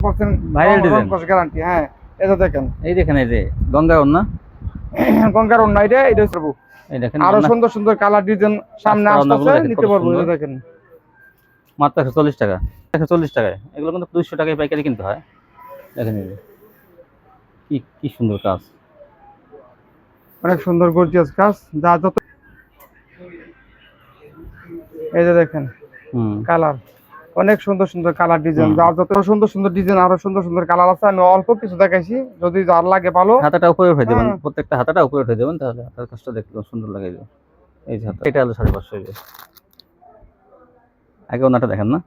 Guarantee হ্যাঁ এটা দেখেন। এই দেখেন এই যে গঙ্গা না? গঙ্গার অন্য এটা এটা হচ্ছে বাবু। এই দেখেন আরও সুন্দর সুন্দর কালার ডিজাইন সামনে আচ্ছা, আসতেছে নিতে পারব সুন্দর। দেখেন। মাত্র একশো চল্লিশ টাকা একশো চল্লিশ টাকায়। এগুলো কিন্তু দুইশো টাকায় পাইকারি কিনতে হয়। দেখেন এই কি কি সুন্দর কাজ। অনেক সুন্দর গর্জিয়াস কাজ যা যত এই যে দেখেন হুম। কালার অনেক সুন্দর সুন্দর কালার ডিজাইন। যার যত সুন্দর সুন্দর ডিজাইন আরও সুন্দর সুন্দর কালার আছে আমি অল্প কিছু দেখাইছি। যদি যার লাগে ভালো। হাতাটা উপরে উঠে দেবেন। হ্যাঁ। প্রত্যেকটা হাতাটা উপরে উঠে দেবেন তাহলে হাতার কাজটা দেখতে খুব সুন্দর লাগে। এই যে। হাতা এটা হলো সাড়ে পাঁচশো। আগে ওনাটা দেখেন না?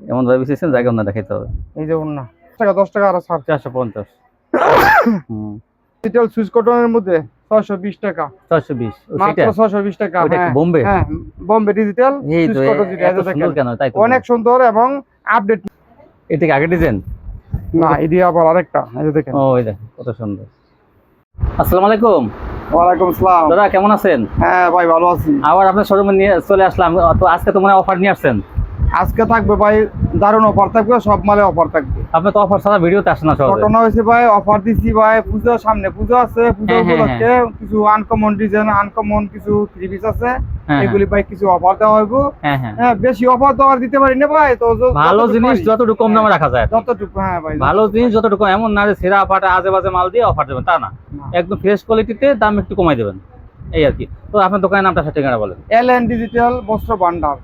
এমন ভাবে বিশেষেন জায়গা ওনা দেখাইতে হবে। এই যে অন্য টাকা দশ টাকা আরও ছাড়। চারশো পঞ্চাশ। হুম। ডিজিটাল সুইচ কটনের মধ্যে। টাকা। মাত্র হ্যাঁ। বোম্বে? হ্যাঁ বোম্বে ডিজিটাল এই তো সুইচ কটন এ- যেটা, এত সুন্দর কেন তাই অনেক সুন্দর এবং আপডেট এটা কি আগে ডিজাইন না এটি আবার আরেকটা এই যে দেখেন। ও দেখেন কত সুন্দর। আসসালামু আলাইকুম। ওয়ালাইকুম আসসালাম দাদা কেমন আছেন? হ্যাঁ ভাই ভালো আছি। আবার আপনার শোরুমে নিয়ে চলে আসলাম। তো আজকে তো মনে হয় অফার নিয়ে আসছেন। আজকে থাকবে ভাই দারুণ অফার থাকবে সব মালে অফার থাকবে। আপনি তো অফার ছাড়া ভিডিওতে আসেন না ঘটনা হয়েছে ভাই অফার দিছি ভাই পুজো সামনে পুজো আছে পুজো হ্যাঁ, হ্যাঁ, উপলক্ষে কিছু আনকমন ডিজাইন আনকমন কিছু থ্রি পিস আছে। হ্যাঁ, এগুলি ভাই কিছু অফার দেওয়া হইব। হ্যাঁ হ্যাঁ। হ্যাঁ বেশি অফার দেওয়ার দিতে পারি না ভাই তো ভালো জিনিস যতটুকু কম দামে রাখা যায়। যতটুকু হ্যাঁ ভাই ভালো জিনিস যতটুকু এমন না যে সেরা ফাটা আজে বাজে মাল দিয়ে অফার দেবেন তা না। একদম ফ্রেশ কোয়ালিটিতে দাম একটু কমাই দেবেন। এই আর কি। তো আপনার দোকানের নামটা সাথে ঠিকানা বলেন। এল এন ডিজিটাল বস্ত্র ভান্ডার।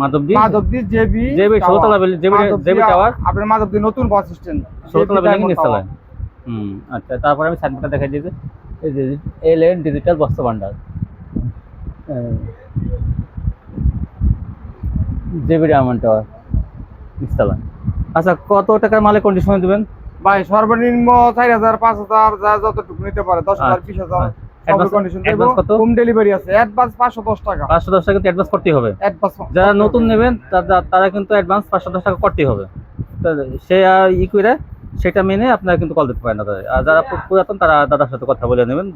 মাধবদী? মাধবদী জেবি জেবি ষোলতলা বিল্ডিং জেবি জেবি টাওয়ার? আপনার মাধবদী নতুন বাস স্ট্যান্ড ষোলতলা বিল্ডিং নিচতলায় হুম আচ্ছা তারপরে আমি সাইনবোর্ডটা দেখাই দিয়েছি। এই যে এল এন ডিজিটাল বস্ত্র ভান্ডার জেবি ডায়মন্ড টাওয়ার নিচতলা আচ্ছা কত টাকার মালে কন্ডিশনে দেবেন? ভাই সর্বনিম্ন চার হাজার পাঁচ হাজার যা যতটুকু নিতে পারে দশ হাজার আচ্ছা, বিশ হাজার। Advance- কন্ডিশন হোম ডেলিভারি আছে। অ্যাডভান্স পাঁচশো দশ টাকা। পাঁচশো দশ টাকা কিন্তু অ্যাডভান্স করতেই হবে। অ্যাডভান্স যারা নতুন নেবেন তারা- কিন্তু অ্যাডভান্স টাকা করতেই হবে। সে ই করে সেটা মেনে আপনারা কিন্তু কল দিতে পারেন আর যারা পুরাতন তারা দাদার সাথে কথা বলে নেবেন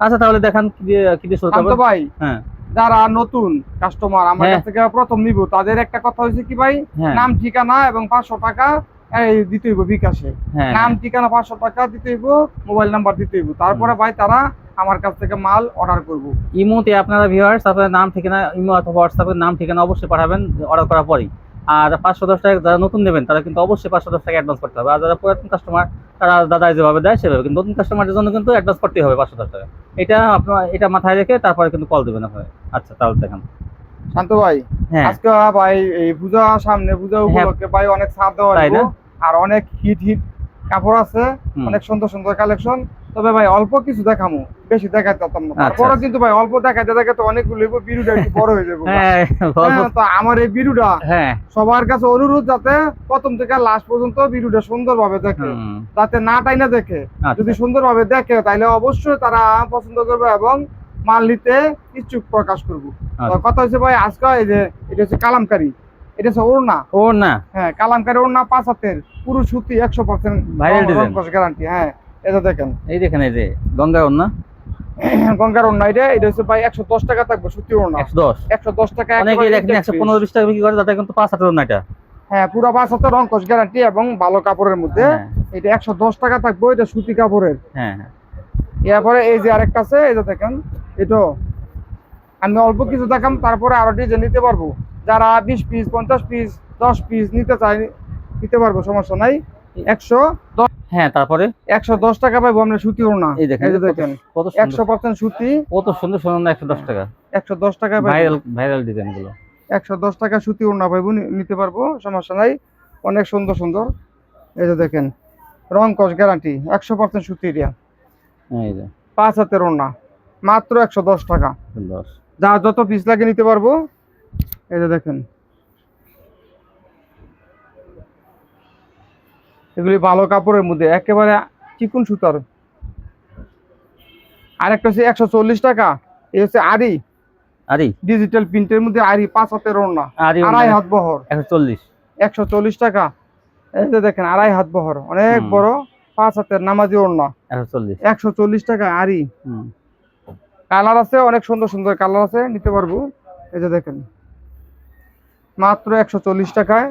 আচ্ছা তাহলে দেখান কি দিয়ে কি দিয়ে শুরু করবেন? ভাই হ্যাঁ। যারা নতুন কাস্টমার আমার হ্যাঁ। কাছ থেকে প্রথম নিব। তাদের একটা কথা হয়েছে কি ভাই? হ্যাঁ। নাম ঠিকানা এবং পাঁচশো টাকা এই দিতে হইব বিকাশে। হ্যাঁ নাম ঠিকানা পাঁচশো টাকা দিতে হইব মোবাইল নাম্বার দিতে হইব। তারপরে ভাই তারা আমার কাছ থেকে মাল অর্ডার করব। ইমোতে আপনারা ভিউয়ার্স আপনার নাম ঠিকানা ইমো অথবা হোয়াটসঅ্যাপের নাম ঠিকানা অবশ্যই পাঠাবেন অর্ডার করার পরেই। আর পাঁচশো দশ টাকা যারা নতুন নেবেন তারা কিন্তু অবশ্যই পাঁচশো দশ টাকা অ্যাডভান্স করতে হবে। আর যারা পুরাতন কাস্টমার তারা দাদা যেভাবে দেয় সেভাবে কিন্তু নতুন কাস্টমারের জন্য কিন্তু অ্যাডভান্স করতে হবে পাঁচশো দশ টাকা। এটা আপনার এটা মাথায় রেখে তারপরে কিন্তু কল দেবেন আপনার। আচ্ছা তাহলে দেখেন। শান্ত ভাই হ্যাঁ। আজকে ভাই এই পূজা সামনে পূজা উপলক্ষে ভাই অনেক ছাড় দেওয়া? আর অনেক হিট হিট কাপড় আছে অনেক সুন্দর সুন্দর কালেকশন তবে ভাই অল্প কিছু দেখামু বেশি দেখাইতে পারতাম না। আচ্ছা, তারপরে আচ্ছা। কিন্তু ভাই অল্প দেখাইতে দেখাইতে অনেকগুলো বিরুটা একটু বড় হয়ে যাবে। হ্যাঁ হ্যাঁ, তো আমার এই বিরুটা হ্যাঁ। সবার কাছে অনুরোধ যাতে প্রথম থেকে লাস্ট পর্যন্ত বিরুটা সুন্দরভাবে দেখে যাতে না টাইনা দেখে। আচ্ছা। যদি সুন্দরভাবে দেখে তাহলে অবশ্যই তারা পছন্দ করবে এবং মাল নিতে ইচ্ছুক প্রকাশ করব। তো আচ্ছা। কথা হচ্ছে ভাই আজকে এই যে এটা হচ্ছে কালামকারি। এটা হচ্ছে ওড়না। ও না হ্যাঁ কালামকারি ওড়না পাঁচ হাতের পুরো সুতি একশো পার্সেন্ট Viral design। গ্যারান্টি হ্যাঁ এটা দেখেন। এই দেখেন এই যে গঙ্গা না গঙ্গার ওড়না এটা এটা হচ্ছে ভাই একশো দশ টাকা থাকবে সুতি ওড়না। একশো দশ? একশো দশ টাকা অনেকে দেখেন একশো পনেরো বিশ টাকা বিক্রি করে তাদের কিন্তু পাঁচ হাজার না এটা। হ্যাঁ পুরো পাঁচ হাতের রঙ্কশ গ্যারান্টি এবং ভালো কাপড়ের মধ্যে। হ্যাঁ। এটা একশো দশ টাকা থাকবে এটা সুতি কাপড়ের। হ্যাঁ হ্যাঁ। এরপরে এই যে আরেকটা আছে এই যে দেখেন এটা। আমি অল্প কিছু দেখাম তারপরে আরও ডিজাইন নিতে পারব। যারা বিশ পিস পঞ্চাশ পিস দশ পিস নিতে চাই নিতে পারব সমস্যা নাই। একশো দশ হ্যাঁ তারপরে? একশো দশ টাকা পাইবো আমরা সুতি ওড়না। এই দেখেন এই দেখেন কত একশো পার্সেন্ট সুতি। কত সুন্দর সুন্দর একশো দশ টাকা? একশো দশ টাকা ভাইরাল ভাইরাল ডিজাইনগুলো একশো দশ টাকা সুতি ওড়না পাইবো নি- নিতে পারব সমস্যা নাই। অনেক সুন্দর সুন্দর। এই যে দেখেন রং কস গ্যারান্টি একশো পার্সেন্ট সুতি এরিয়া এই যে। পাঁচ হাতের ওড়না মাত্র একশো দশ টাকা। যা যত পিস লাগে নিতে পারব। যে দেখেন। এগুলি ভালো কাপড়ের মধ্যে একেবারে চিকুন সুতার। আরেকটা হচ্ছে একশো চল্লিশ টাকা এই হচ্ছে আরি আরি ডিজিটাল প্রিন্টের মধ্যে আরি পাঁচ হাতের ওড়না আড়াই হাত বহর। একশো চল্লিশ। একশো চল্লিশ টাকা এই যে দেখেন আড়াই হাত বহর অনেক বড় পাঁচ হাতের নামাজি ওড়না। একশো চল্লিশ। একশো চল্লিশ টাকা আরি হুম। কালার আছে অনেক সুন্দর সুন্দর কালার আছে নিতে পারব। এই যে দেখেন। মাত্র একশো চল্লিশ টাকায়।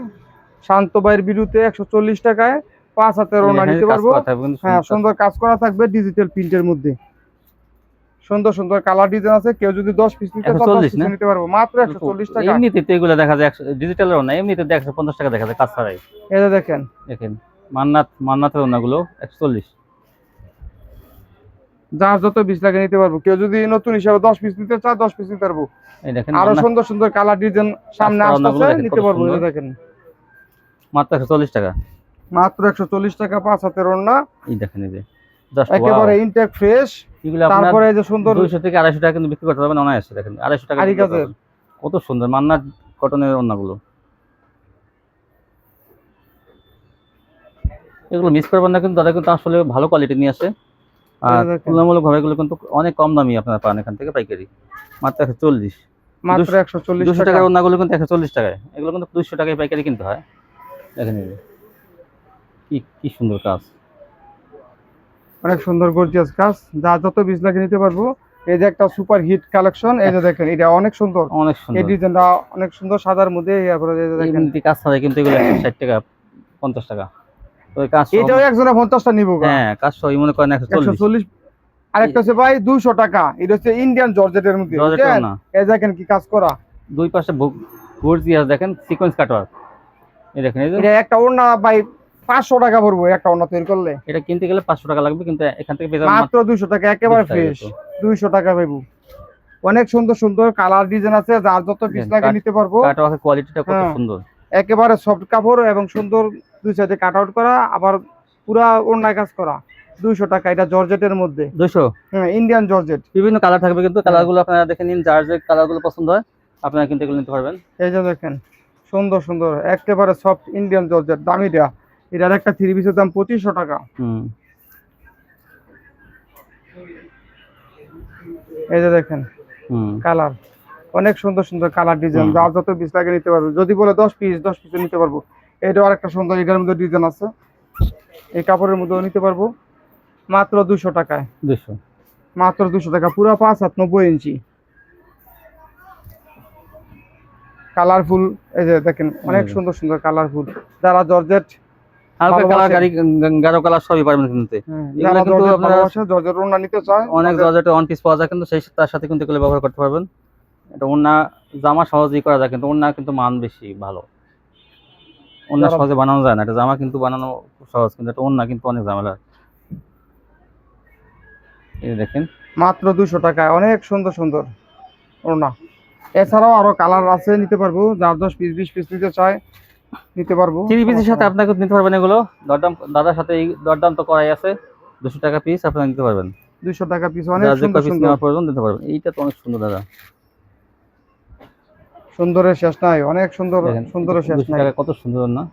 শান্ত ভাইয়ের বিরুতে একশো চল্লিশ টাকায়। পাঁচ হাতের ওনা নিতে কাজ পারব। হ্যাঁ সুন্দর কাজ। করা থাকবে ডিজিটাল প্রিন্টের মধ্যে। সুন্দর সুন্দর কালার ডিজাইন আছে। কেউ যদি দশ পিস নিতে 140 পিস নিতে পারব। মাত্র একশো চল্লিশ টাকা। এমনিতে তো এগুলো দেখা যায় ডিজিটাল না এমনিতে একশো পঞ্চাশ টাকা দেখা যায় কাজ ছাড়াই। যে দেখেন। দেখেন মান্নাত মান্নাতের ওনাগুলো একশো চল্লিশ। যার যত পিস লাগে নিতে পারব। কেউ যদি নতুন হিসাবে দশ পিস নিতে চায় দশ পিস নিতে পারব। আরও সুন্দর সুন্দর কালার ডিজাইন সামনে আসতেছে নিতে পারব। দেখেন। মাত্র একশো চল্লিশ টাকা। মাত্র একশো চল্লিশ টাকা পাঁচ হাতের ওড়না। এই দেখেন এই যে একেবারে ইনটেক ফ্রেশ এগুলো তারপরে এই যে সুন্দর দুইশো থেকে আড়াইশো টাকা কিন্তু বিক্রি করতে পারবেন অনায়াসে দেখেন আড়াইশো টাকা আরি বিক্রি করতে কাজের। পারবেন। কত সুন্দর মান্নাত কটনের ওনাগুলো এগুলো মিস করবেন না কিন্তু তারা কিন্তু আসলে ভালো কোয়ালিটি নিয়ে আসে। আর এই। তুলনামূলকভাবে এগুলো কিন্তু অনেক কম দামি আপনারা পান এখান থেকে পাইকারি। মাত্র একশো চল্লিশ। মাত্র একশো চল্লিশ দুশো টাকা। টাকার ওনাগুলো কিন্তু একশো চল্লিশ টাকায়। এগুলো কিন্তু দুশো টাকায় পাইকারি কিনতে হয়। দেখেন কি কি সুন্দর কাজ। অনেক সুন্দর গর্জিয়াস কাজ। যা যত পিস লাগে নিতে পারব। এই যে একটা সুপার হিট কালেকশন এই যে দেখেন এটা অনেক সুন্দর। অনেক এই সুন্দর। ডিজাইনটা অনেক সুন্দর সাদার মধ্যে তারপরে এই যে দেখেন। কাজ ছাড়াই কিন্তু এগুলো একশো ষাট টাকা পঞ্চাশ টাকা। এই এটাও একজনে পঞ্চাশটা নিবো হ্যাঁ কাজ সবই মনে করেন একশো একশো চল্লিশ। চল্লিশ আরেকটা হচ্ছে ভাই দুইশো টাকা। এটা হচ্ছে ইন্ডিয়ান জর্জেটের মধ্যে। জর্জেটের বুঝছেন? না। এই দেখেন কি কাজ করা। দুই পাশে গর্জিয়াস দেখেন সিকোয়েন্স কাটওয়ার এই দেখেন এটা একটা ওড়না ভাই পাঁচশো টাকা পড়ব একটা ওড়না তৈরি করলে। এটা কিনতে গেলে পাঁচশো টাকা লাগবে কিন্তু এখান থেকে মাত্র দুইশো টাকা একেবারে ফ্রেশ দুইশো টাকা পাইবো অনেক সুন্দর সুন্দর কালার ডিজাইন আছে যার যত পিস দেখেন, লাগে নিতে পারব। কোয়ালিটিটা কত হ্যাঁ। সুন্দর। একেবারে সফট কাপড় এবং সুন্দর দুই সাইডে কাট আউট করা আবার পুরা ওড়নায় কাজ করা। দুইশো টাকা এটা জর্জেটের মধ্যে। দুইশো? হ্যাঁ ইন্ডিয়ান জর্জেট। বিভিন্ন কালার থাকবে কিন্তু কালারগুলো আপনারা দেখে নিন যার যে কালারগুলো পছন্দ হয় আপনারা কিন্তু এগুলো নিতে পারবেন। এই যে দেখেন সুন্দর সুন্দর একেবারে সফট ইন্ডিয়ান জর্জেট দামিটা এটার একটা থ্রি পিসের দাম পঁচিশশো টাকা। হুম। এই যে দেখেন হুম। কালার অনেক সুন্দর সুন্দর কালার ডিজাইন। যার যত পিস লাগে নিতে পারব। যদি বলে দশ পিস দশ পিস নিতে পারব। এটাও আরেকটা সুন্দর এটার মধ্যে ডিজাইন আছে। এই কাপড়ের মধ্যেও নিতে পারব। মাত্র দুশো টাকায়। দুশো। মাত্র দুশো টাকা পুরো পাঁচ হাত নব্বই ইঞ্চি। কালারফুল এই যে দেখেন অনেক সুন্দর সুন্দর কালারফুল। যারা জর্জেট হালকা কালার গাড়ি গাঢ় কালার সবই পারবেন কিনতে। এগুলো কিন্তু জর্জেট আপনারা- জর্জেট ওড়না নিতে চায় অনেক ওয়ান পিস পাওয়া যায় কিন্তু সেই তার সাথে কিন্তু এগুলো ব্যবহার করতে পারবেন। এটা জামা সহজেই করা যায় কিন্তু কিন্তু মান বেশি ভালো। যারা- সহজে বানানো যায় না। এটা জামা কিন্তু বানানো সহজ কিন্তু এটা ওন্না কিন্তু অনেক ঝামেলা। এই দেখেন। মাত্র দুশো টাকায় অনেক সুন্দর সুন্দর ওড়না। এছাড়াও আরও কালার আছে নিতে পারব। যার দশ পিস বিশ পিস নিতে চায় নিতে পারব। থ্রি পিসের সাথে আপনাকে নিতে পারবেন এগুলো। দরদাম দাদার সাথে এই দরদাম তো করাই আছে। দুশো টাকা পিস আপনারা নিতে পারবেন। দুশো টাকা পিস অনেক সুন্দর সুন্দর। নেওয়ার প্রয়োজন দিতে পারবেন। এইটা তো অনেক সুন্দর দাদা। সুন্দরের শেষ নাই অনেক সুন্দর দেখেন সুন্দরের শেষ 200 নাই। কত সুন্দর না?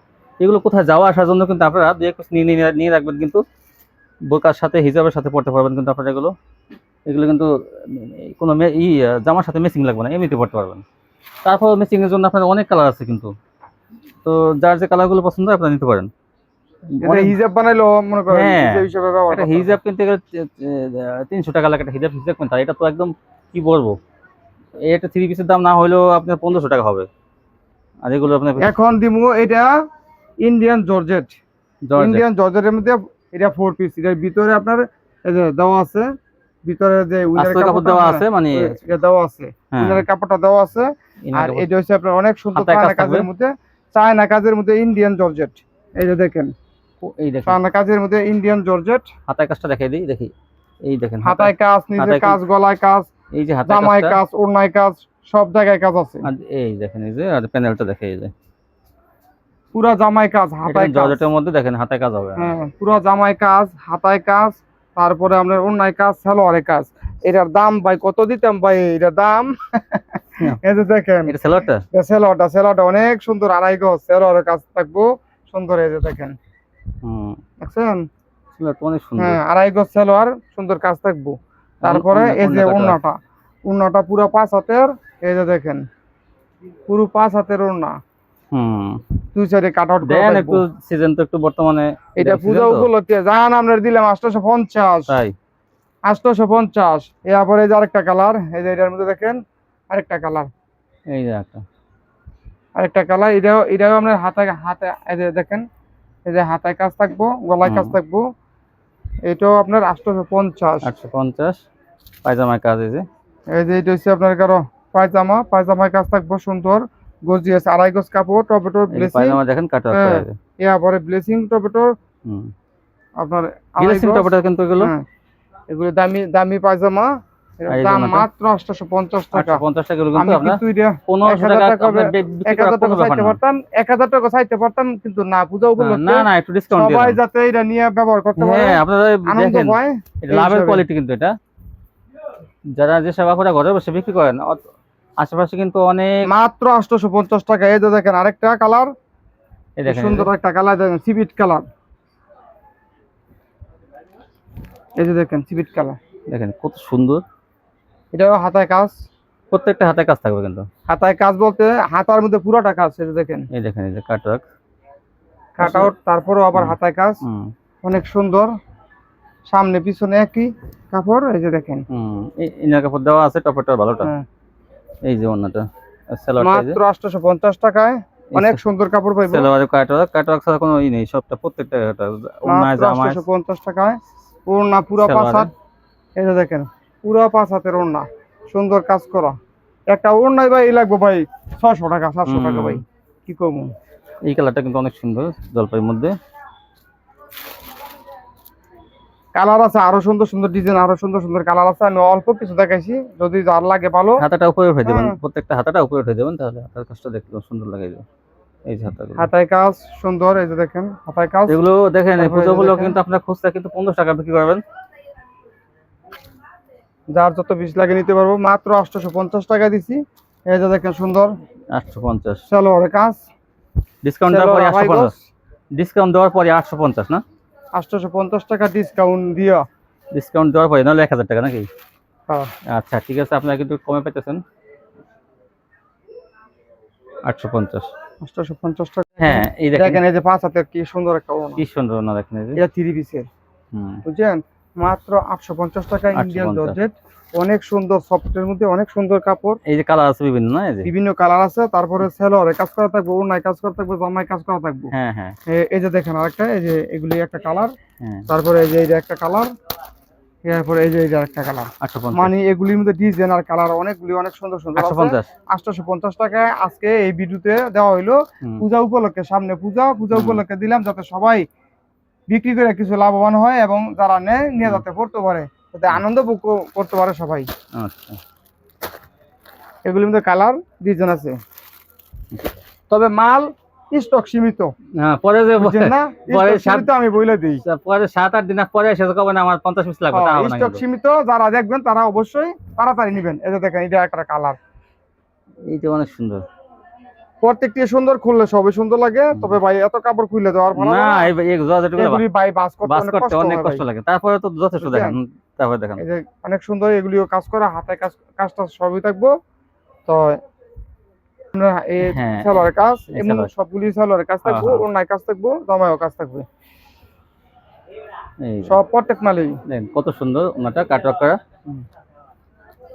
এগুলো কোথায় যাওয়া আসার জন্য কিন্তু আপনারা দুই এক নিয়ে রাখবেন কিন্তু বোরকার সাথে হিজাবের সাথে পড়তে পারবেন কিন্তু আপনারা এগুলো। এগুলো কিন্তু কোনো ই জামার সাথে মেসিং লাগবে না এমনিতে পড়তে পারবেন। তারপর মেসিং এর জন্য আপনার অনেক কালার আছে কিন্তু। তো যার যে কালারগুলো পছন্দ হয় আপনারা নিতে পারেন। হিজাব বানাইলো মনে করেন হ্যাঁ, হিজাব কিনতে গেলে তিনশো টাকা লাগে একটা হিজাব হিজাব কিনতে এটা তো একদম কি বলব? এটা থ্রি পিসের দাম না হলেও আপনার পনেরোশো টাকা হবে। আর এগুলো আপনার এখন দিমু এটা ইন্ডিয়ান জর্জেট। ইন্ডিয়ান জর্জেটের মধ্যে এটা ফোর পিস এটার ভিতরে আপনার দেওয়া আছে ভিতরে যে আস্তর কাপড় দেওয়া আছে মানে এটা দেওয়া আছে। হ্যাঁ। উইনারের কাপড়টা দেওয়া আছে। আর এটা হচ্ছে আপনার অনেক সুন্দর চায়না কাজের মধ্যে চায়না কাজের মধ্যে ইন্ডিয়ান জর্জেট এই যে দেখেন। এই দেখেন। চায়না কাজের মধ্যে ইন্ডিয়ান জর্জেট হাতায় কাজটা দেখাই দিই দেখি। এই দেখেন হাতায়। কাজ নিজে কাজ গলায় কাজ এই যে জামায় কাজটা? কাজ ওড়নায় কাজ সব জায়গায় কাজ আছে। এই দেখেন এই যে আর প্যানেলটা দেখে এই যে। পুরা জামায় কাজ এটা হাতায় কাজ। জর্জেটের মধ্যে দেখেন হাতায় কাজ হবে। হ্যাঁ পুরা জামায় কাজ হাতায় কাজ তারপরে আপনার ওড়নায় কাজ সালোয়ারে কাজ। এটার দাম ভাই কত দিতাম ভাই? এটার দাম? হ্যাঁ। এই যে দেখেন। এটা সেলোয়ারটা? সেলোয়ারটা সেলোয়ারটা অনেক সুন্দর আড়াই গজ সেলোয়ারের কাজ থাকব। সুন্দর এই যে দেখেন। হুম। দেখছেন? সেলোয়ারটা অনেক সুন্দর। হ্যাঁ আড়াই গজ সেলোয়ার সুন্দর কাজ থাকব। তারপরে এই যে ওড়নাটা ওড়নাটা পুরো পাঁচ হাতের এই যে দেখেন পুরো পাঁচ হাতের ওড়না হুম। দুই সাইডে কাট আউট দেন একটু সিজন তো একটু বর্তমানে এটা পূজা উপলক্ষে জান আমরা দিলাম আটশোশো পঞ্চাশ তাই? আটশোশো পঞ্চাশ এরপরে এই যে আরেকটা কালার এই যে এটার মধ্যে দেখেন আরেকটা কালার। এই যে একটা আরেকটা কালার এটাও এটাও হাতে হাতে এই যে দেখেন এই যে হাতায় কাজ থাকব গলায় কাজ থাকব। এটাও আপনার আটশোশো পঞ্চাশ। আটশো পঞ্চাশ। পায়জামার কাজ এই যে। এই যে এটা হচ্ছে আপনার কারও পায়জামা। পায়জামায় কাজ থাকব সুন্দর গজিয়েছে আড়াই গজ কাপড় টমেটোর ব্লেসিং। পায়জামা দেখেন কাটা ইয়া পরে ব্লেসিং টমেটোর। হুম। আপনার ব্লেসিং টমেটো কিন্তু এগুলো? হ্যাঁ। এগুলো দামি দামি পায়জামা। দাম মাত্র টাকা। টাকা কিন্তু 1000 করা চাইতে পারতাম এক হাজার টাকা চাইতে পারতাম কিন্তু না পূজা না উপলক্ষে না একটু ডিসকাউন্ট দিয়ে সবাই যাতে এটা নিয়ে ব্যবহার করতে পারে। হ্যাঁ আপনারা দেখেন এটা লাভের কোয়ালিটি কিন্তু এটা। যারা যে সেবাপুরা ঘরে বসে বিক্রি করেন আশেপাশে কিন্তু অনেক মাত্র আটশোশো পঞ্চাশ টাকা। এই যে দেখেন আরেকটা কালার এই দেখেন সুন্দর একটা কালার দেখেন সিবিট কালার এই যে দেখেন সিবিট কালার দেখেন কত সুন্দর। এটাও হাতায় কাজ। প্রত্যেকটা হাতে কাজ থাকবে কিন্তু। হাতায় কাজ বলতে হাতার মধ্যে পুরোটা কাজ যে দেখেন। এই দেখেন এই যে কাটওয়ার্ক কাট আউট তারপরেও আবার হাতায় কাজ। অনেক সুন্দর। সামনে পিছনে একই কাপড় এই যে দেখেন। ইনার কাপড় দেওয়া আছে টপরটা ভালোটা। হ্যাঁ। এই যে অন্যটা মাত্র আটশোশো পঞ্চাশ টাকায় অনেক সুন্দর কাপড় পাইবো। সালোয়ারে কাটওয়ার্ক কাটওয়ার্ক ছাড়া কোনো ই নেই সবটা প্রত্যেকটা জামায় আটশোশো পঞ্চাশ টাকায়। ওড়না পুরো পাঁচ। হাত এই যে দেখেন। পুরো পাঁচ হাতের ওড়না। সুন্দর কাজ করা। একটা ওড়নায় ভাই লাগবো ভাই ছশো টাকা সাতশো টাকা ভাই। কি কমু? এই কালারটা কিন্তু অনেক সুন্দর জলপাইয়ের মধ্যে। কালার আছে আরও সুন্দর সুন্দর ডিজাইন আরও সুন্দর সুন্দর কালার আছে। আমি অল্প কিছু দেখাইছি যদি যার লাগে ভালো। হাতাটা উপরে উঠে দেবেন হ্যাঁ। প্রত্যেকটা হাতাটা উপরে উঠে দেবেন তাহলে হাতার কাজটা দেখতে সুন্দর লাগে। এই যে। হাতাগুলো। হাতায় কাজ সুন্দর এই যে দেখেন হাতায় কাজ। এগুলো দেখেন পুজোগুলো কিন্তু আপনার খুচরা কিন্তু পনেরো টাকা বিক্রি করবেন। যার যত বিশ লাগে নিতে পারব মাত্র আটশোশো পঞ্চাশ টাকা দিছি। এই যে দেখেন সুন্দর। আটশো পঞ্চাশ সালোয়ারের কাজ। ডিসকাউন্ট দেওয়ার পরে আটশো পঞ্চাশ ডিসকাউন্ট দেওয়ার পরে আটশো পঞ্চাশ না? আটশোশো পঞ্চাশ টাকা ডিসকাউন্ট দিয়া। ডিসকাউন্ট দেওয়ার পরে নাহলে এক হাজার টাকা নাকি? হ্যাঁ। আচ্ছা ঠিক আছে আপনারা কিন্তু কমে পেতেছেন আটশো পঞ্চাশ আটশোশো পঞ্চাশ টাকা। হ্যাঁ এই দেখেন। এই যে পাঁচ হাতের কি সুন্দর একটা কি সুন্দর না দেখেন এটা থ্রি পিসের বুঝছেন? মাত্র আটশো পঞ্চাশ টাকা ইন্ডিয়ান 850 জর্জেট অনেক সুন্দর সফটের মধ্যে অনেক সুন্দর কাপড়। এই যে কালার আছে বিভিন্ন না এই যে? বিভিন্ন কালার আছে তারপরে সেলোয়ারে কাজ করা থাকবে ওড়নায় কাজ করা থাকবে জামায় কাজ করা থাকবে। হ্যাঁ হ্যাঁ। এই যে দেখেন আরেকটা এই যে এগুলি একটা কালার হ্যাঁ। তারপরে এই যে এই যে একটা কালার এরপরে এই যে এই যে একটা কালার মানে এগুলির মধ্যে ডিজাইন আর কালার অনেকগুলি অনেক সুন্দর সুন্দর আটশো পঞ্চাশ। টাকায় আজকে এই ভিডিওতে দেওয়া হইল। পূজা উপলক্ষে সামনে পূজা পূজা উপলক্ষে দিলাম যাতে সবাই বিক্রি করে কিছু লাভবান হয় এবং যারা নেয় নিয়ে যাতে পড়তে পারে যাতে আনন্দ করতে পারে সবাই। আচ্ছা। এগুলির মধ্যে কালার ডিজাইন আছে। তবে মাল স্টক সীমিত। হ্যাঁ পরে যে পরে আমি বলে দিই। পরে সাত আট দিন পরে এসে কবে না আমার পঞ্চাশ পিস লাগবে না স্টক সীমিত যারা দেখবেন তারা অবশ্যই তাড়াতাড়ি নেবেন। এই যে দেখেন এটা একটা কালার। এইটা অনেক সুন্দর। প্রত্যেকটি সুন্দর খুললে সবই সুন্দর লাগে তবে ভাই এত কাপড় খুলে দেওয়ার না ভাই বাস করতে অনেক কষ্ট। লাগে। তারপরে তো যথেষ্ট দেখেন তারপরে দেখেন। অনেক সুন্দর এগুলিও কাজ করা হাতে কাজ কাজটা সবই থাকব। তো এই হ্যাঁ, কাজ এমন সবগুলি কাজ থাকব। অন্যায় কাজ থাকব কাজ থাকবে। সব প্রত্যেক মালেই কত সুন্দর ওনাটা কাটওয়ার্ক করা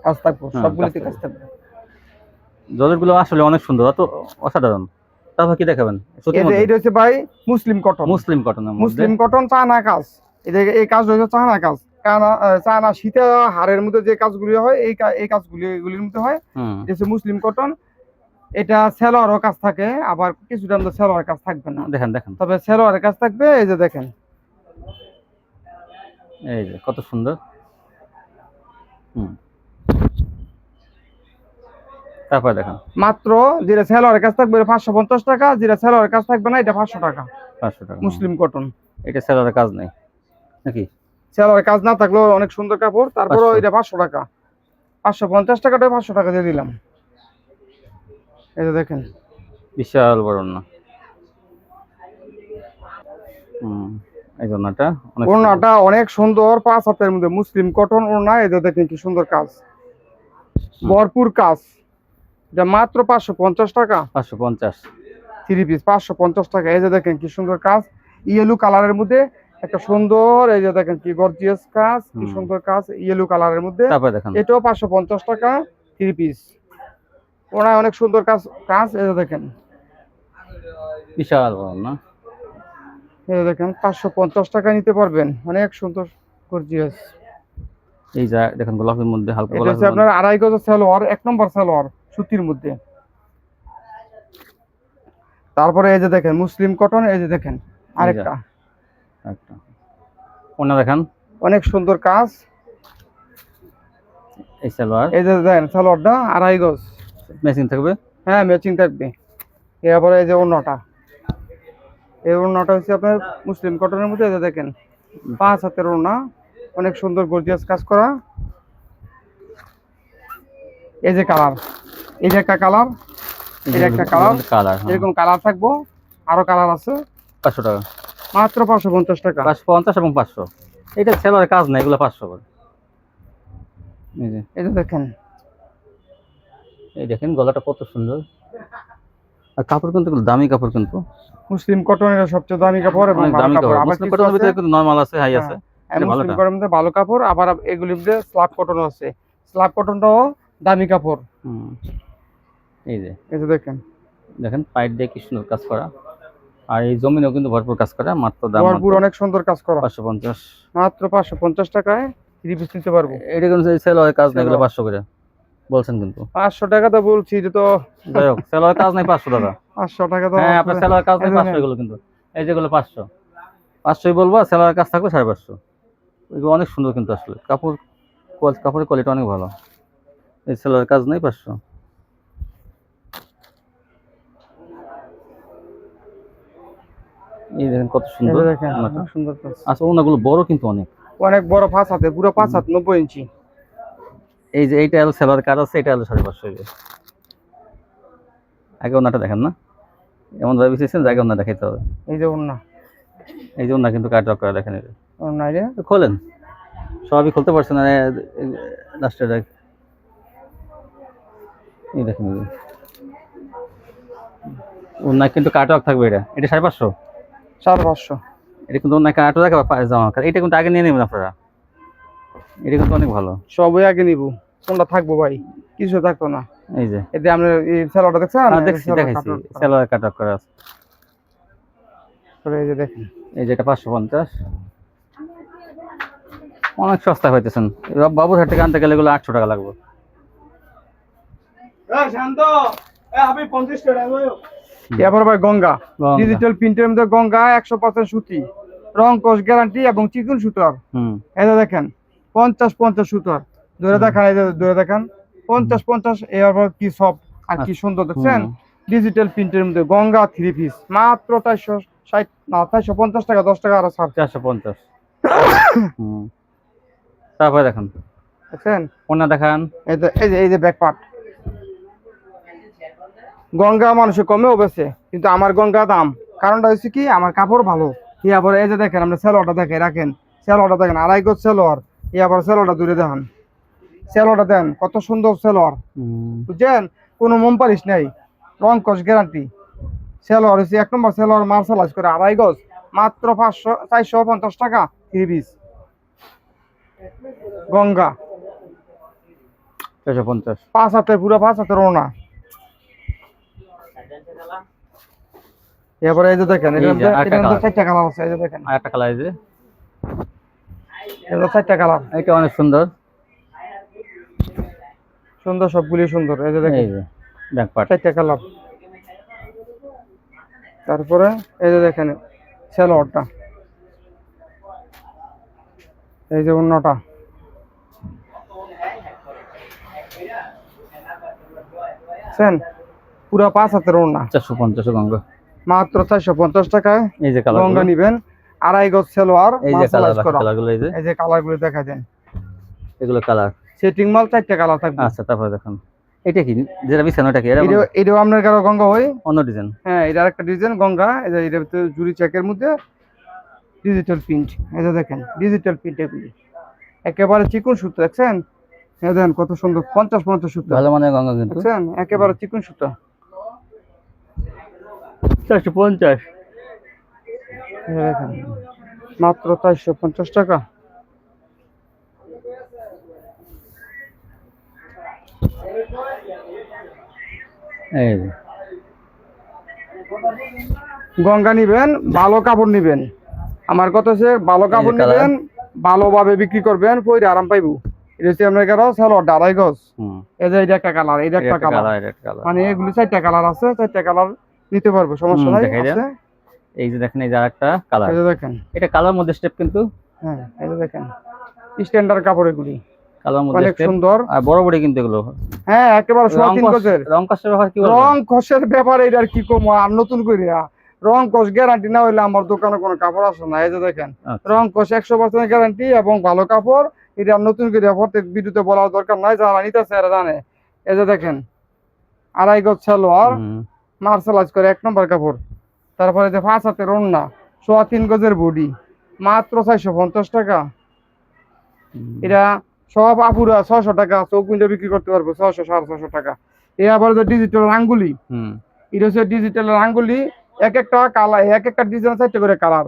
কাজ থাকব সবগুলিতে কাজ থাকবে। জলেরগুলো আসলে অনেক সুন্দর অত অসাধারণ। তারপর কি দেখাবেন? এইটা হচ্ছে ভাই muslin cotton muslin cotton muslin cotton China কাজ। এই যে এই কাজ হচ্ছে চায়না কাজ। চায়না শীতে হাড়ের মধ্যে যে কাজগুলি হয় এই এই কাজগুলি এগুলির মধ্যে হয়। এটা হচ্ছে মুসলিম কটন এটা সেলোয়ারও কাজ থাকে আবার কিছুটা মধ্যে সেলোয়ার কাজ থাকবে না। দেখেন দেখেন। তবে সেলোয়ারের কাজ থাকবে এই যে দেখেন। এই যে কত সুন্দর। হুম। তারপরে দেখেন। মাত্র যেটা সেলোয়ারের কাজ থাকবে পাঁচশো পঞ্চাশ টাকা যেটা সেলোয়ারের কাজ থাকবে না এটা পাঁচশো টাকা। পাঁচশো টাকা। মুসলিম কটন এটা সেলারের কাজ নেই। নাকি? সেলোয়ারের কাজ না থাকলেও অনেক সুন্দর কাপড় তারপরও 500 এটা পাঁচশো টাকা। পাঁচশো পঞ্চাশ টাকাটা পাঁচশো টাকা দিয়ে দিলাম। এই যে দেখেন। বিশাল বড় না এই অনেক সুন্দর। ওড়নাটা অনেক সুন্দর পাঁচ হাতের মধ্যে। মুসলিম কটন ওড়না এই দেখেন কি সুন্দর কাজ। ভরপুর কাজ। মাত্র পাঁচশো পঞ্চাশ টাকা। পাঁচশো পঞ্চাশ। থ্রি পিস পাঁচশো পঞ্চাশ টাকা। এই যে দেখেন কি সুন্দর কাজ। ইয়েলো কালারের মধ্যে একটা সুন্দর এই যে দেখেন কি গর্জিয়াস কাজ কি সুন্দর কাজ ইয়েলো কালারের মধ্যে। এটাও পাঁচশো পঞ্চাশ টাকা থ্রি পিস। ওনায় অনেক সুন্দর কাজ কাজ এই যে দেখেন। বিশাল না? এই যে দেখেন পাঁচশো পঞ্চাশ টাকা নিতে পারবেন। অনেক সুন্দর গর্জিয়াস। এই যা দেখেন গোলাপের মধ্যে হালকা এটা গোলাপের আপনার আড়াই গজ সালোয়ার এক নম্বর সালোয়ার। সুতির মধ্যে। তারপরে এই যে দেখেন মুসলিম কটন এই যে দেখেন আরেকটা। একটা অন্য দেখেন। অনেক সুন্দর কাজ। এই সালোয়ার। এই যে দেখেন সালোয়ারটা আড়াই গজ। ম্যাচিং থাকবে? হ্যাঁ ম্যাচিং থাকবে। এরপরে এই যে অন্যটা এই ওড়নাটা হচ্ছে আপনার মুসলিম কটনের মধ্যে এই যে দেখেন পাঁচ হাতের ওনা অনেক সুন্দর গর্জিয়াস কাজ করা। এই যে কালার। এই যে একটা কালার এই একটা কালার কালার এরকম কালার থাকব। আরও কালার আছে। পাঁচশো টাকা। মাত্র পাঁচশো পঞ্চাশ টাকা। পাঁচশো পঞ্চাশ এবং পাঁচশো। এটা সেলোয়ারের কাজ না এগুলো পাঁচশো করে। এই যে। দেখেন। এই দেখেন গলাটা কত সুন্দর। আর কাপড় কিন্তু দামি কাপড় কিন্তু। মুসলিম কটনের সবচেয়ে দামি কাপড় এবং দামি কাপড়। মুসলিম কটনের ভিতরে কিন্তু নর্মাল আছে হাই আছে। হ্যাঁ, এটা মুসলিম। কটনের মধ্যে ভালো কাপড় আবার এগুলির মধ্যে স্লাব কটন আছে। স্লাব কটনটাও দামি কাপড়। এই যে। এই যে দেখেন। দেখেন পাইপ দিয়ে কি সুন্দর কাজ করা। আর এই জমিনেও কিন্তু ভরপুর কাজ করা মাত্র দাম ভরপুর অনেক সুন্দর কাজ করা। পাঁচশো পঞ্চাশ। মাত্র পাঁচশো পঞ্চাশ টাকায় থ্রি পিস নিতে পারব। এটা কিন্তু সেলোয়ারের কাজ না এগুলো সেলোয়ার। পাঁচশো করে। বলছেন কিন্তু। পাঁচশো টাকা তো বলছি এটা তো যাই হোক সেলোয়ারের কাজ নাই পাঁচশো টাকা। পাঁচশো টাকা তো হ্যাঁ আপনার সেলোয়ার কাজ নাই এই যে পাঁচশো নেন। এগুলো কিন্তু। এই যেগুলো পাঁচশো। পাঁচশোই বলব আর সেলোয়ার কাজ থাকবে সাড়ে পাঁচশো। এগুলো অনেক সুন্দর কিন্তু আসলে। কাপড় কাপড়ের কোয়ালিটি অনেক ভালো। এই সেলোয়ার কাজ নাই পাঁচশো। এই দেখেন কত সুন্দর। দেখেন। সুন্দর আচ্ছা ওনাগুলো বড় কিন্তু অনেক। অনেক বড় পাঁচ হাতে পুরো পাঁচ হাত নব্বই ইঞ্চি। এই যে এইটা হলো সেলোয়ার কাজ আছে এটা হলো সাড়ে পাঁচশো আগে ওনাটা দেখেন না? এমন ভাবে যে আগে ওনা দেখাইতে হবে। এই যে ওড়না। এই যে ওনা কিন্তু কাট করে দেখেন রে তো খোলেন? সবই খুলতে পারছেন না লাস্টে দেখ। এই দেখেন। ওনা কিন্তু কাটক থাকবে এটা। এটা সাড়ে পাঁচশো? সাড়ে পাঁচশো এটা কিন্তু কাটো রাখা পায়ে জামা এটা কিন্তু আগে নিয়ে নেবেন আপনারা। এটা কিন্তু অনেক ভালো। সবই আগে নিব। কোনটা থাকব ভাই? কিছু থাকতো না। এই যে। এতে আমরা এই স্যালোয়ারটা দেখছেন? হ্যাঁ, দেখছি দেখাইছি। কাপড় করা। করা আছে। এই যে দেখেন। এই যে এটা পাঁচশো পঞ্চাশ। অনেক সস্তা হইতেছেন। এবার বাবুর হাট থেকে আনতে গেলে এগুলো আটশো টাকা লাগবে। এরপর ভাই গঙ্গা। ডিজিটাল প্রিন্টের মধ্যে গঙ্গা একশো পার্সেন্ট সুতি রং কস গ্যারান্টি এবং চিকুন সুতার। যে দেখেন পঞ্চাশ পঞ্চাশ সুতার। ধরে দেখান এই ধরে দেখান পঞ্চাশ পঞ্চাশ এরপর কি সব আর কি সুন্দর দেখছেন? ডিজিটাল প্রিন্টের মধ্যে গঙ্গা থ্রি পিস মাত্র চারশো ষাট না চারশো পঞ্চাশ টাকা দশ টাকা আরও ছাড়। চারশো পঞ্চাশ। তারপরে দেখেন। দেখছেন? ওনা দেখান। এই যে এই যে এই যে ব্যাক পার্ট গঙ্গা মানুষে কমেও বেছে কিন্তু আমার গঙ্গা দাম। কারণটা হচ্ছে কি আমার কাপড় ভালো। ই আবার এই যে দেখেন আমরা সেলোটা দেখে রাখেন। সেলোটা দেখেন আড়াই গজ সেলোয়ার। ই সেলোটা দূরে দেখান। সেলোটা দেন কত সুন্দর সেলোয়ার। বুঝছেন? কোনো মোমপালিশ নাই। রং কস গ্যারান্টি। সেলোয়ার হচ্ছে এক নম্বর সেলোয়ার মার্শালাইজ করে আড়াই গজ। মাত্র পাঁচশো চারশো পঞ্চাশ টাকা থ্রি পিস গঙ্গা। চারশো পঞ্চাশ। পাঁচ হাতে পুরো পাঁচ হাতে ওনা এরপরে এই যে দেখেন এই আরেকটা মধ্যে চারটা কালার আছে এই যে দেখেন। আর একটা কালার এই যে। এটা চারটা কালার এটা অনেক সুন্দর। সুন্দর সবগুলি সুন্দর এই যে এই দেখেন যে ব্যাক পার্ট চারটা কালার তারপরে এই যে দেখেন সেলোয়ারটা। এই যে অন্যটা বুঝছেন পুরা পাঁচ হাতের ওড়না চারশো পঞ্চাশ গঙ্গা মাত্র চারশো পঞ্চাশ টাকায় এই যে নিবেন। আড়াই গজ সেলোয়ার এই যে কালারগুলো এই যে। দেখা দেন এগুলো কালার। সেটিং মাল চারটা কালার থাকবে। আচ্ছা তারপরে দেখুন। এটা কি? যেটা বিছানো ওটা কি? এটাও- এটাও আপনার কারও গঙ্গা হয়? অন্য ডিজাইন। হ্যাঁ এটার একটা ডিজাইন গঙ্গা। যে জুরি চেকের মধ্যে ডিজিটাল প্রিন্ট দেখেন ডিজিটাল প্রিন্ট এগুলি। একেবারে চিকন সুতো দেখছেন? দেখেন কত সুন্দর পঞ্চাশ পঞ্চাশ সুতো। ভালো মানের গঙ্গা কিন্তু। একেবারে চিকন সুতো। চারশো পঞ্চাশ। এই যে দেখেন মাত্র চারশো পঞ্চাশ টাকা। গঙ্গা নিবেন ভালো কাপড় নিবেন। আমার কথা হচ্ছে ভালো কাপড়? নিবেন ভালোভাবে বিক্রি করবেন পরে আরাম পাইবো। এটা হচ্ছে আপনার কারও সালোয়ার আড়াই গজ এই যে এটা একটা কালার এটা একটা কালার। মানে এগুলি চারটা কালার আছে চারটা কালার নিতে পারব সমস্যা নাই আছে। এই যে দেখেন এই যে আরেকটা কালার এই যে দেখেন। এটা কালার মধ্যে স্টেপ কিন্তু। হ্যাঁ এই যে দেখেন। স্ট্যান্ডার্ড কাপড় এগুলি। কালার মধ্যে অনেক সুন্দর। আর বড় বড় কিন্তু এগুলো। হ্যাঁ একেবারে সোয়া তিন গজের। রং কাস্টের ব্যাপার কি রং কষের ব্যাপারে এটার কি কম? আর নতুন করে রং কষ গ্যারান্টি না হইলে আমার দোকানে কোনো কাপড় আসে না। এই যে দেখেন আচ্ছা। রং কষ একশো পার্সেন্ট গ্যারান্টি এবং ভালো কাপড়। এটা নতুন করে প্রত্যেক ভিডিওতে বলার দরকার নাই যারা নিতেছে এরা জানে। এই যে দেখেন আড়াই গজ সালোয়ার। মার্শালাইজ করে এক নম্বর কাপড়। তারপরে যে পাঁচ হাতের ওন্না সোয়া তিন গজের বডি মাত্র চারশো পঞ্চাশ টাকা। এটা সব আপুরা ছশো টাকা কিনতে বিক্রি করতে পারব ছশো সাড়ে ছশো টাকা। এ আবার যে ডিজিটাল আঙ্গুলি এটা হচ্ছে ডিজিটাল আঙ্গুলি এক একটা কালার এক একটা ডিজাইন চারটে করে কালার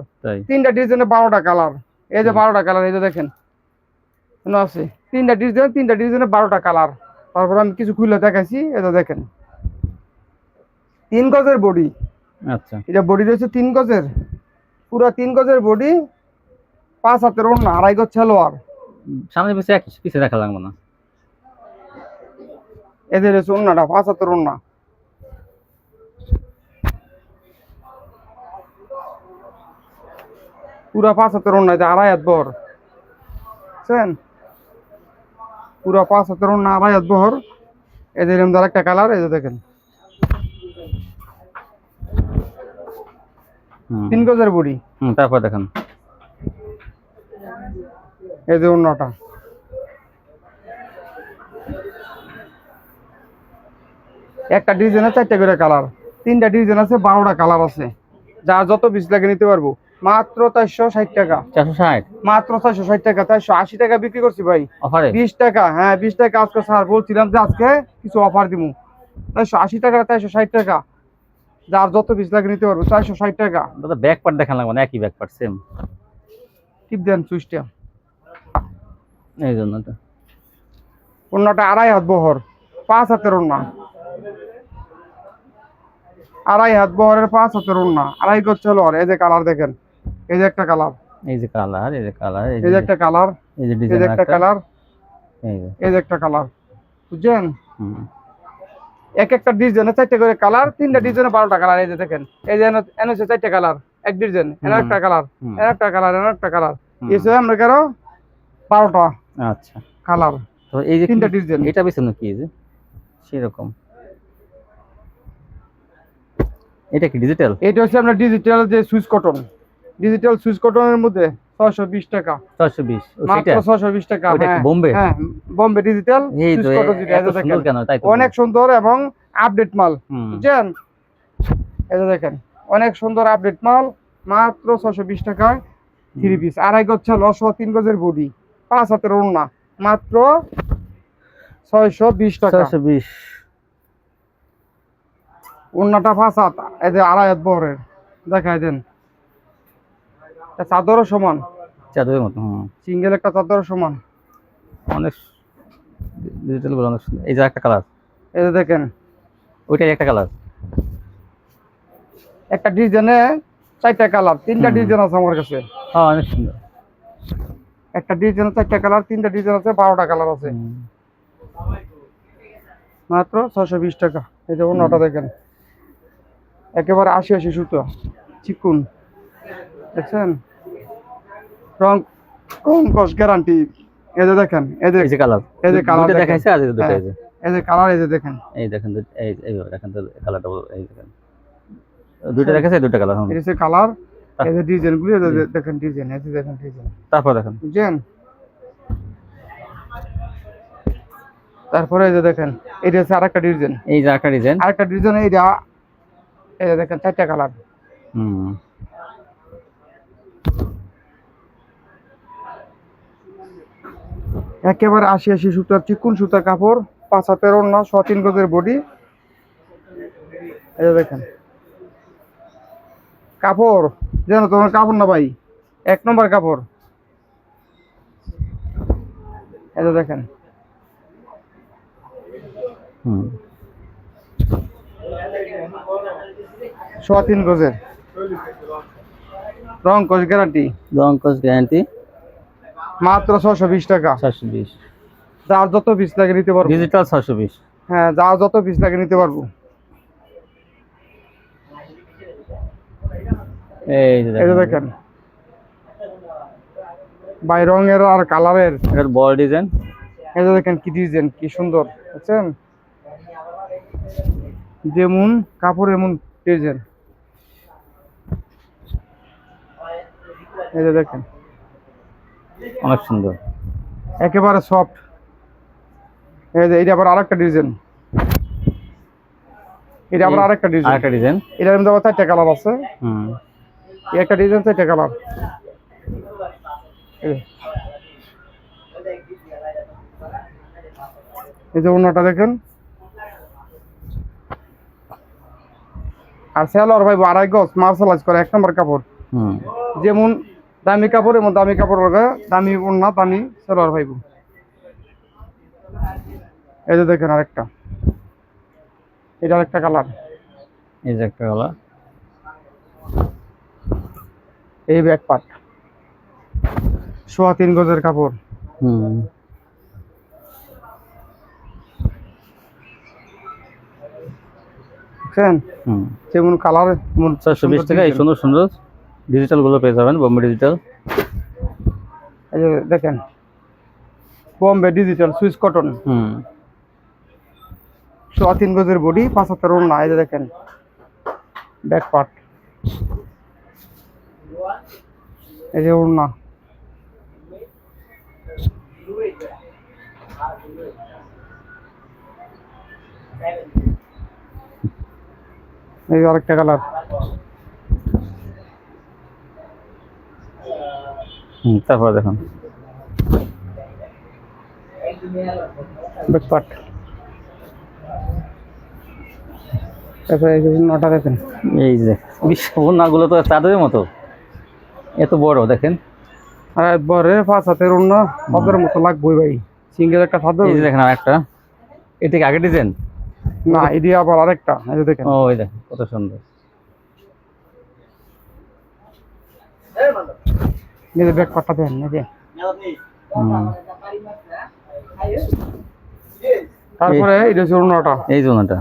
তিনটা ডিজাইনে বারোটা কালার এই যে বারোটা কালার এই যে দেখেন। আছে। তিনটা ডিজাইন তিনটা ডিজাইনে বারোটা কালার তারপর আমি কিছু খুলে দেখাইছি এটা দেখেন। তিন গজের বডি। আচ্ছা। এটা বডি রয়েছে তিন গজের। পুরো তিন গজের বডি পাঁচ হাতের ওড়না আড়াই গজ সালোয়ার। সামনে পিছিয়ে এক পিছিয়ে দেখা লাগবে না। এদের হচ্ছে ওড়নাটা পাঁচ হাতের ওড়না। পুরা পাঁচ হাতের এটা আড়াই হাত বহর। বুঝছেন? পুরা পাঁচ হাতের ওড়না আড়াই হাত বহর। এদের এমদার একটা কালার এই যে দেখেন। তিন গজের বডি। তারপর দেখেন। এই যে একটা ডিজাইনে চারটে করে কালার। তিনটা ডিজাইন আছে বারোটা কালার আছে। যার যত পিস লাগে নিতে পারব। মাত্র চারশো ষাট টাকা। চারশো ষাট? মাত্র চারশো ষাট টাকা চারশো আশি টাকা বিক্রি করছি ভাই। অফারে? বিশ টাকা হ্যাঁ বিশ টাকা আজকে স্যার বলছিলাম যে আজকে কিছু অফার দিব চারশো আশি টাকা চারশো ষাট টাকা। যার যত পিস লাগে নিতে পারব চারশো ষাট টাকা। দাদা ব্যাক পার্ট দেখান লাগবে না একই ব্যাক পার্ট সেম টিপ দেন সুইচটা। এই জন্য তো। ওড়নাটা আড়াই হাত বহর পাঁচ হাতের ওড়না। আড়াই হাত বহরের পাঁচ হাতের ওড়না। আড়াই গজ চলোয়ার এই যে কালার দেখেন এই যে একটা কালার এই যে কালার এই যে কালার এই যে একটা কালার এই যে ডিজাইন একটা কালার এই যে একটা কালার বুঝছেন? হুম। এক একটা ডিজাইনে চারটে করে কালার তিনটা ডিজাইনে বারোটা কালার এই যে দেখেন। এই যে এনে- হচ্ছে চারটে কালার এক ডিজাইন এনে একটা কালার এনে একটা কালার এনে একটা কালার। এসে আমরা কারও বারোটা আচ্ছা। কালার তো এই যে তিনটা ডিজাইন। এটা বেছে কি এই যে? সেরকম। এটা কি ডিজিটাল এটা হচ্ছে আপনার ডিজিটাল যে সুইচ কটন। ডিজিটাল সুইচ কটনের মধ্যে ছয়শো বিশ টাকা। মাত্র টাকা হ্যাঁ। বোম্বে? হ্যাঁ বোম্বে ডিজিটাল এই তো সুইচ কটন এ- যেটা, এই এত যে সুন্দর দেখেন কেন? তাই তো অনেক সুন্দর এবং আপডেট মাল বুঝছেন? যে দেখেন অনেক সুন্দর আপডেট মাল মাত্র ছশো বিশ টাকায় থ্রি পিস আড়াই গজ ছিল অশো তিন গজের বডি পাঁচ হাতের ওড়না মাত্র ছয়শো বিশ টাকা। ছয়শো বিশ। ওড়নাটা পাঁচ হাত এই যে আড়াই হাত বহরের। দেখাই দেন। এটা চাদরও সমান? চাদরের মতো হুম। সিঙ্গেল একটা চাদরও সমান? অনেক ডিজিটালগুলো অনেক সুন্দর। এই যে একটা কালার। এই যে দেখেন। ওইটাই একটা কালার। একটা ডিজাইনে চারটা কালার তিনটা ডিজাইন আছে আমার কাছে। হ্যাঁ অনেক সুন্দর। একটা ডিজাইনে চারটা কালার তিনটা ডিজাইন আছে বারোটা কালার আছে। মাত্র ছশো বিশ টাকা। এই যে অন্যটা দেখেন। একেবারে আশি আশি সুতো চিকুন। দেখছেন? রং কস গ্যারান্টি এই যে দেখেন এই যে এই যে কালার এই যে দেখেন। দেখাইছে আর এই দুটো হ্যাঁ। এই যে এই যে কালার এই যে দেখেন এই দেখেন দু- এই দেখেন তো কালারটা এই দেখেন দুটো দেখাইছে দুটো কালার এই যে কালার এই যে ডিজাইন গুলি এই যে দেখেন ডিজাইন এই যে দেখেন ডিজাইন তারপর দেখেন তারপরে এই যে দেখেন এটা হচ্ছে আরেকটা ডিজাইন এই যে একটা ডিজাইন আরেকটা ডিজাইন এইটা এই যে দেখেন চারটা কালার হুম একেবারে আশি আশি সুতার চিকুন সুতার কাপড় পাঁচ হাতের ওড়না ছ তিন গজের বডি এই দেখেন। কাপড় যেন তোমার কাপড় না ভাই এক নম্বর কাপড়। যে দেখেন। ছ তিন গজের। রং কোচ গ্যারান্টি রং কস গ্যারান্টি মাত্র ছশো বিশ টাকা। ছশো বিশ। যার যত পিস লাগে নিতে পারব। ডিজিটাল ছশো বিশ। হ্যাঁ যার যত পিস লাগে নিতে পারব। এই যে দেখেন। বাই রঙের আর কালারের। এটার বড় ডিজাইন এই যে দেখেন কি ডিজাইন কি সুন্দর বুঝছেন? যেমন কাপড় এমন ডিজাইন এই যে দেখেন। অনেক সুন্দর। একেবারে সফট এই যে এটা আবার আরেকটা ডিজাইন এটা আবার আরেকটা ডিজাইন আরেকটা ডিজাইন এটার মধ্যে আবার চারটা কালার আছে। হুম। এই একটা ডিজাইন চারটা কালার এই যে। অন্যটা দেখেন। আর সেলর ভাই আড়াই গজ মার্শালাইজ করে এক নম্বর কাপড়। হুম। যেমন দামি কাপড় এমন দামি কাপড় হবে দামি ওড়না দামি সেলর ভাইব এই যে দেখেন আরেকটা। এটা আরেকটা কালার। এই যে একটা কালার। এই ব্যাক পার্ট। সোয়া তিন গজের কাপড়। হুম। হুম। যেমন কালার চারশো বিশ টাকা এই সুন্দর সুন্দর। ডিজিটালগুলো পেয়ে যাবেন বোম্বে ডিজিটাল এই যে দেখেন বোম্বে ডিজিটাল সুইস কটন হুম। সোয়া তিন গজের বডি পাঁচ হাতের ওড়না এই যে দেখেন ব্যাক পার্ট এই যে ওড়না। এই যে আরেকটা কালার হুম তারপর দেখুন। ব্যাক তারপরে নটা দেখেন। এই যে বিশ্বনাগুলো তো চাঁদের মতো। এত বড় দেখেন। আর একবারে পাঁচ হাতের ওড়না হাতের মতো লাগবে ভাই। সিঙ্গেল একটা সাদা এই দেখেন আর একটা এটা কি আগে ডিজাইন? না এটি আবার আরেকটা এই যে দেখেন। ও এই দেখেন কত সুন্দর। যে ব্যাক পার্টটা দেন হুম। তারপরে এটা হচ্ছে ওড়নাটা এই যে ওনাটা।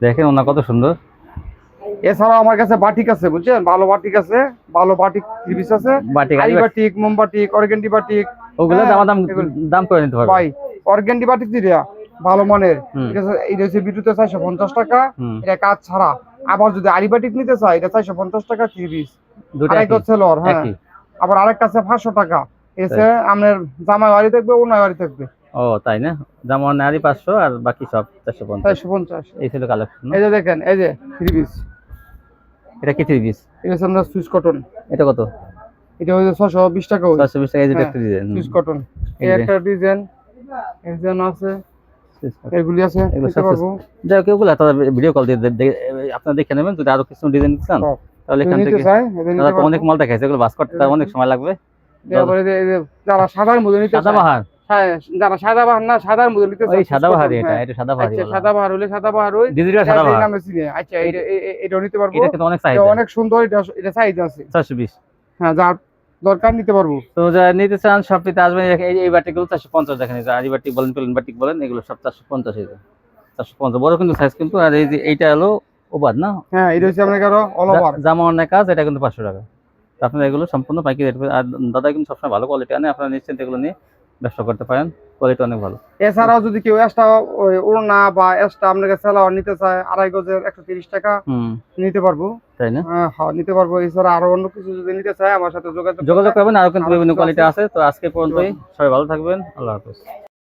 দেখেন ওনা কত সুন্দর। এছাড়াও আমার কাছে বাটিক আছে বুঝছেন? ভালো বাটিক আছে ভালো বাটিক ত্রিপিস আছে। বাটিক, আই বাটিক। মোমবাটিক অর্গেন্ডি বাটিক। ওগুলো হ্যাঁ, দাম দাম দাম করে নিতে পারবে। ভাই অর্গেন্ডি বাটিক দিরা ভালো মানের। এটা হচ্ছে- হচ্ছে বিটুতে চারশো পঞ্চাশ টাকা। এটা কাজ ছাড়া। আবার যদি আরিবাটিক নিতে চাই এটা চারশো পঞ্চাশ টাকা থ্রি পিস দুটো গজ সেলর হ্যাঁ। আবার আরেকটা আছে পাঁচশো টাকা। এসে আপনার জামাই বাড়ি থাকবে অন্য বাড়ি থাকবে। ও তাই না? যেমন নারী পাঁচশো আর বাকি সব চারশো পঞ্চাশ। চারশো পঞ্চাশ। এই ছিল কালেকশন এই যে দেখেন এই যে থ্রি পিস এটা কি থ্রি পিস এটা সুইস কটন। এটা কত? এটা হচ্ছে ছশো বিশ টাকা চারশো বিশ টাকা এই হ্যাঁ, একটা ডিজাইন সুইস কটন। এই একটা ডিজাইন ডিজাইন আছে এগুলি আছে যাই হোক ভিডিও কল দিয়ে আপনারা দেখে নেবেন যদি আরও কিছু ডিজাইন চান। তাহলে এখান থেকে এটা তারা তো অনেক মাল দেখাইছে এগুলো বাস করতে অনেক সময় লাগবে। এই যে- যারা সাদার মধ্যে নিতে সাদা বাহার? হ্যাঁ, যারা সাদা বাহার না সাদার মধ্যে নিতে ওই চায়, সাদা এটা হ্যাঁ। এটা সাদা বাহারি আচ্ছা সাদা বাহার হলে সাদা বাহার হই ডিজিটাল সাদা এই বাহার। নামে চিনে। আচ্ছা এটা এ- এ- নিতে পারব? এটা কিন্তু অনেক এটা চাহিদা অনেক সুন্দর এটা এটা সাইজ আছে। চারশো বিশ। হ্যাঁ যার দরকার নিতে পারব। তো যারা নিতে চান সবটিতে আসবেন। এই- এই- এই বাটিকগুলো চারশো পঞ্চাশ দেখেন এই যে আরি বাটিক বলেন প্লেন বাটিক বলেন এগুলো সব চারশো পঞ্চাশ এই যে চারশো পঞ্চাশ। বড় কিন্তু সাইজ কিন্তু আর এই যে এইটা হলো ওভার না? হ্যাঁ এটা হচ্ছে আপনার কারও অল ওভার জামা অনেক কাজ এটা কিন্তু পাঁচশো টাকা। আপনারা এগুলো সম্পূর্ণ পাইকারি রেট আর দাদা কিন্তু সবসময় ভালো কোয়ালিটি আনে আপনারা নিশ্চিন্ত এগুলো নিয়ে ব্যবসা করতে পারেন। কোয়ালিটি অনেক ভালো। এছাড়াও যদি কেউ এক্সট্রা ওড়না বা এক্সট্রা আপনার কাছে নিতে চায় আড়াই গজের একশো তিরিশ টাকা নিতে পারব। তাই না? হ্যাঁ নিতে পারব। এছাড়া আরও অন্য কিছু যদি নিতে চায় আমার সাথে যোগাযোগ যোগাযোগ করবেন আরও কিন্তু বিভিন্ন কোয়ালিটি আছে। আছে। তো আজকে পর্যন্তই। সবাই ভালো থাকবেন। আল্লাহ হাফেজ।